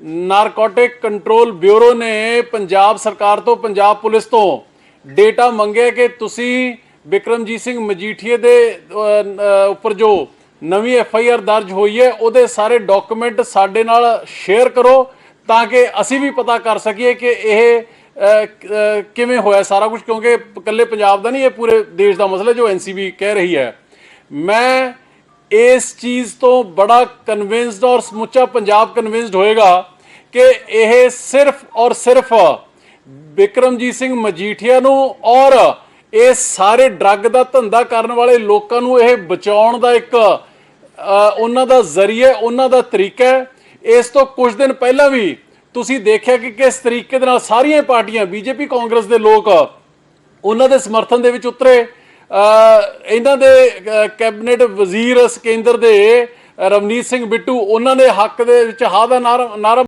Narcotic control bureau ਨੇ ਪੰਜਾਬ ਸਰਕਾਰ ਤੋਂ, ਪੰਜਾਬ ਪੁਲਿਸ ਤੋਂ ਡੇਟਾ ਮੰਗਿਆ ਕਿ ਤੁਸੀਂ ਵਿਕਰਮਜੀਤ ਸਿੰਘ ਮਜੀਠੀਏ ਦੇ ਉੱਪਰ ਜੋ ਨਵੀਂ ਐਫ ਆਈ ਆਰ ਦਰਜ ਹੋਈ ਹੈ, ਉਹਦੇ ਸਾਰੇ ਡਾਕੂਮੈਂਟ ਸਾਡੇ ਨਾਲ ਸ਼ੇਅਰ ਕਰੋ ਤਾਂ ਕਿ ਅਸੀਂ ਵੀ ਪਤਾ ਕਰ ਸਕੀਏ ਕਿ ਇਹ ਕਿਵੇਂ ਹੋਇਆ ਸਾਰਾ ਕੁਝ, ਕਿਉਂਕਿ ਇਕੱਲੇ ਪੰਜਾਬ ਦਾ ਨਹੀਂ, ਇਹ ਪੂਰੇ ਦੇਸ਼ ਦਾ ਮਸਲਾ ਜੋ ਐਨਸੀਬੀ ਕਹਿ ਰਹੀ ਹੈ। ਮੈਂ ਇਸ ਚੀਜ਼ ਤੋਂ ਬੜਾ ਕਨਵਿੰਸਡ ਔਰ ਸਮੁੱਚਾ ਪੰਜਾਬ ਕਨਵਿੰਸਡ ਹੋਏਗਾ ਕਿ ਇਹ ਸਿਰਫ ਔਰ ਸਿਰਫ ਵਿਕਰਮਜੀਤ ਸਿੰਘ ਮਜੀਠੀਆ ਨੂੰ ਔਰ ਇਹ ਸਾਰੇ ਡਰੱਗ ਦਾ ਧੰਦਾ ਕਰਨ ਵਾਲੇ ਲੋਕਾਂ ਨੂੰ ਇਹ ਬਚਾਉਣ ਦਾ ਇੱਕ ਉਹਨਾਂ ਦਾ ਜ਼ਰੀਆ, ਉਹਨਾਂ ਦਾ ਤਰੀਕਾ ਹੈ। ਇਸ ਤੋਂ ਕੁਝ ਦਿਨ ਪਹਿਲਾਂ ਵੀ ਤੁਸੀਂ ਦੇਖਿਆ ਕਿ ਕਿਸ ਤਰੀਕੇ ਦੇ ਨਾਲ ਸਾਰੀਆਂ ਪਾਰਟੀਆਂ, ਬੀਜੇਪੀ, ਕਾਂਗਰਸ ਦੇ ਲੋਕ ਉਹਨਾਂ ਦੇ ਸਮਰਥਨ ਦੇ ਵਿੱਚ ਉਤਰੇ। ਇਹਨਾਂ ਦੇ ਕੈਬਨਿਟ ਵਜ਼ੀਰ ਕੇਂਦਰ ਦੇ ਰਵਨੀਤ ਸਿੰਘ ਬਿੱਟੂ, ਉਹਨਾਂ ਨੇ ਹੱਕ ਦੇ ਵਿੱਚ ਹਾ ਦਾ ਨਾਰਾ ਨਾਰਾ